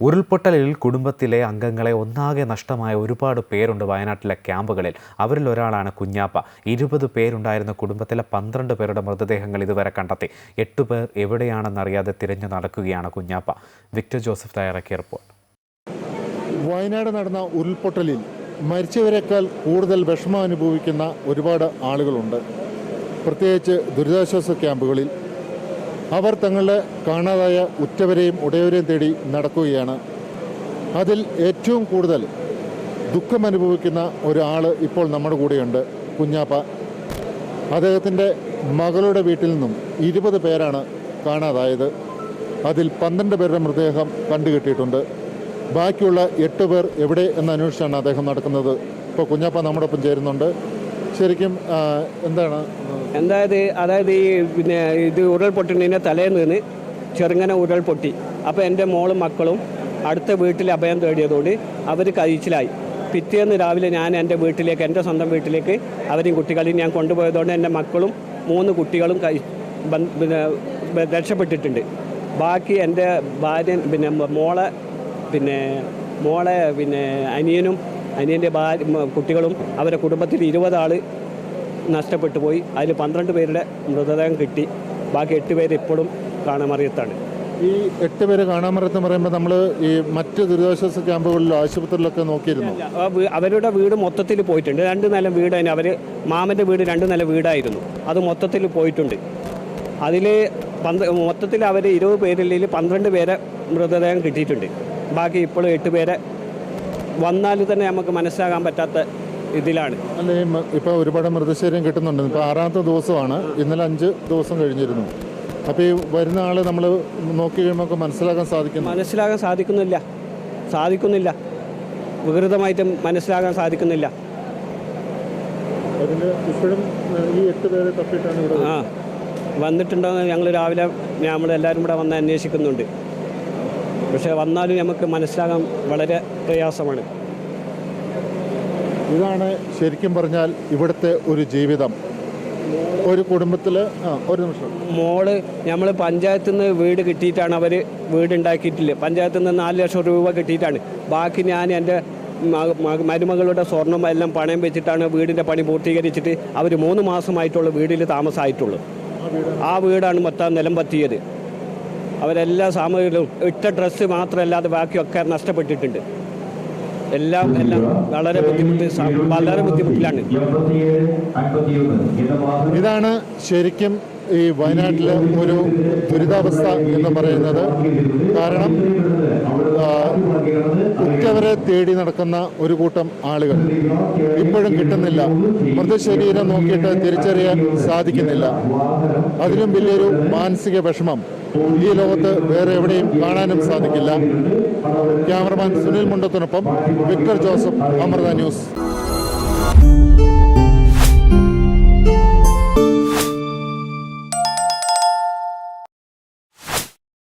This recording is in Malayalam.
ഉരുൾപൊട്ടലിൽ കുടുംബത്തിലെ അംഗങ്ങളെ ഒന്നാകെ നഷ്ടമായ ഒരുപാട് പേരുണ്ട് വയനാട്ടിലെ ക്യാമ്പുകളിൽ. അവരിൽ ഒരാളാണ് കുഞ്ഞാപ്പ. ഇരുപത് പേരുണ്ടായിരുന്ന കുടുംബത്തിലെ പന്ത്രണ്ട് പേരുടെ മൃതദേഹങ്ങൾ ഇതുവരെ കണ്ടെത്തി. എട്ട് പേർ എവിടെയാണെന്നറിയാതെ തിരഞ്ഞു നടക്കുകയാണ് കുഞ്ഞാപ്പ. വിക്ടർ ജോസഫ് തയ്യാറാക്കിയ റിപ്പോർട്ട്. വയനാട് നടന്ന ഉരുൾപൊട്ടലിൽ മരിച്ചവരെക്കാൾ കൂടുതൽ വിഷമം അനുഭവിക്കുന്ന ഒരുപാട് ആളുകളുണ്ട്. പ്രത്യേകിച്ച് ദുരിതാശ്വാസ ക്യാമ്പുകളിൽ അവർ തങ്ങളുടെ കാണാതായ ഉറ്റവരെയും ഉടയവരെയും തേടി നടക്കുകയാണ്. അതിൽ ഏറ്റവും കൂടുതൽ ദുഃഖം അനുഭവിക്കുന്ന ഒരാൾ ഇപ്പോൾ നമ്മുടെ കൂടെയുണ്ട്. കുഞ്ഞാപ്പ. അദ്ദേഹത്തിന്റെ മകളുടെ വീട്ടിൽ നിന്നും ഇരുപത് പേരാണ് കാണാതായത്. അതിൽ പന്ത്രണ്ട് പേരുടെ മൃതദേഹം കണ്ടുകിട്ടിയിട്ടുണ്ട്. ബാക്കിയുള്ള എട്ട് പേർ എവിടെ എന്ന് അന്വേഷിച്ചാണ് അദ്ദേഹം നടക്കുന്നത്. ഇപ്പോൾ കുഞ്ഞാപ്പ നമ്മുടെ ഒപ്പം ചേരുന്നുണ്ട്. ശരിക്കും എന്താണ്? എന്തായത് അതായത് ഈ പിന്നെ ഇത് ഉരുൾപൊട്ടുന്നതിന്റെ തലേന്ന് നിന്ന് ചെറുങ്ങനെ ഉരുൾപൊട്ടി. അപ്പോൾ എന്റെ മോളും മക്കളും അടുത്ത വീട്ടിൽ അഭയം തേടിയതുകൊണ്ട് അവർ കഴിച്ചിലായി. പിറ്റേന്ന് രാവിലെ ഞാൻ എന്റെ വീട്ടിലേക്ക് എന്റെ സ്വന്തം വീട്ടിലേക്ക് അവരെയും കുട്ടികളെയും ഞാൻ കൊണ്ടുപോയതുകൊണ്ട് എന്റെ മക്കളും മൂന്ന് കുട്ടികളും കഴി രക്ഷപ്പെട്ടിട്ടുണ്ട്. ബാക്കി എന്റെ ഭാര്യ പിന്നെ മോളെ പിന്നെ മോളെ പിന്നെ അനിയനും അനിയന്റെ ഭാര്യ കുട്ടികളും അവരുടെ കുടുംബത്തിൽ ഇരുപതാൾ നഷ്ടപ്പെട്ടു പോയി. അതിൽ പന്ത്രണ്ട് പേരുടെ മൃതദേഹം കിട്ടി. ബാക്കി എട്ട് പേര് ഇപ്പോഴും കാണാമറിയത്താണ്. ഈ എട്ട് പേര് കാണാമറത്ത് പറയുമ്പോൾ നമ്മൾ ഈ മറ്റ് ദുരിതാശ്വാസ ക്യാമ്പുകളിലോ ആശുപത്രിയിലൊക്കെ നോക്കിയിരുന്നു? അവരുടെ വീട് മൊത്തത്തിൽ പോയിട്ടുണ്ട്. രണ്ട് നില വീട് തന്നെ അവർ മാമന്റെ വീട് രണ്ട് നില വീടായിരുന്നു. അത് മൊത്തത്തിൽ പോയിട്ടുണ്ട്. അതിൽ പന്ത് മൊത്തത്തിൽ അവർ ഇരുപത് പേരിൽ പന്ത്രണ്ട് പേരെ മൃതദേഹം കിട്ടിയിട്ടുണ്ട്. ബാക്കി ഇപ്പോഴും എട്ട് പേരെ വന്നാൽ തന്നെ നമുക്ക് മനസ്സിലാകാൻ പറ്റാത്ത ഇതിലാണ്. അല്ല ഇപ്പോൾ ഒരുപാട് മൃതശരീരം കിട്ടുന്നുണ്ട്. ഇപ്പൊ ആറാമത്തെ ദിവസമാണ്. ഇന്നലെ അഞ്ച് ദിവസം കഴിഞ്ഞിരുന്നു. അപ്പോൾ ഈ വരുന്ന ആൾ നമ്മൾ നോക്കി കഴിയുമ്പോൾ മനസ്സിലാക്കാൻ സാധിക്കുന്നു. മനസ്സിലാകാൻ സാധിക്കുന്നില്ല. സാധിക്കുന്നില്ല. വികൃതമായിട്ട് മനസ്സിലാകാൻ സാധിക്കുന്നില്ല. ഇപ്പോഴും ഈ എട്ട് പേരെ തപ്പിയിട്ടാണ് ഇവിടെ ആ. വന്നിട്ടുണ്ടോ ഞങ്ങൾ രാവിലെ നമ്മളെല്ലാവരും കൂടെ വന്ന് അന്വേഷിക്കുന്നുണ്ട്. പക്ഷേ വന്നാലും നമുക്ക് മനസ്സിലാകാൻ വളരെ പ്രയാസമാണ്. ഇതാണ് ശരിക്കും പറഞ്ഞാൽ ഇവിടുത്തെ ഒരു ജീവിതം. ഒരു കുടുംബത്തിൽ ഒരു നിമിഷം. മോൾ നമ്മൾ പഞ്ചായത്തിൽ നിന്ന് വീട് കിട്ടിയിട്ടാണ് അവർ വീട് ഉണ്ടാക്കിയിട്ടില്ല? പഞ്ചായത്തിൽ നിന്ന് നാല് ലക്ഷം രൂപ കിട്ടിയിട്ടാണ്. ബാക്കി ഞാൻ എന്റെ മരുമകളുടെ സ്വർണം എല്ലാം പണയം വെച്ചിട്ടാണ് വീടിന്റെ പണി പൂർത്തീകരിച്ചിട്ട് അവർ മൂന്ന് മാസമായിട്ടുള്ള വീടിൽ താമസമായിട്ടുള്ളൂ ആ വീടാണ് മൊത്തം നിലം പറ്റിയത്. അവരെല്ലാ സാമഗ്രികളും ഇട്ട ഡ്രസ്സ് മാത്രമല്ലാതെ ബാക്കിയൊക്കെ നഷ്ടപ്പെട്ടിട്ടുണ്ട്. എല്ലാം എല്ലാം വളരെ ബുദ്ധിമുട്ട് വളരെ ബുദ്ധിമുട്ടിലാണ്. ഇതാണ് ശരിക്കും ഈ വയനാട്ടിൽ ഒരു ദുരിതാവസ്ഥ എന്ന് പറയുന്നത് കാരണം കുറ്റവരെ തേടി നടക്കുന്ന ഒരു കൂട്ടം ആളുകൾ ഇപ്പോഴും കിട്ടുന്നില്ല. മൃതശരീരം നോക്കിയിട്ട് തിരിച്ചറിയാൻ സാധിക്കുന്നില്ല. അതിലും വലിയൊരു മാനസിക വിഷമം. ഈ ലോകത്ത് വേറെ എവിടെയും കാണാനും സാധിക്കില്ല. ക്യാമറമാൻ സുനിൽ മുണ്ടത്തിനൊപ്പം വിക്ടർ ജോസഫ് അമൃത ന്യൂസ്.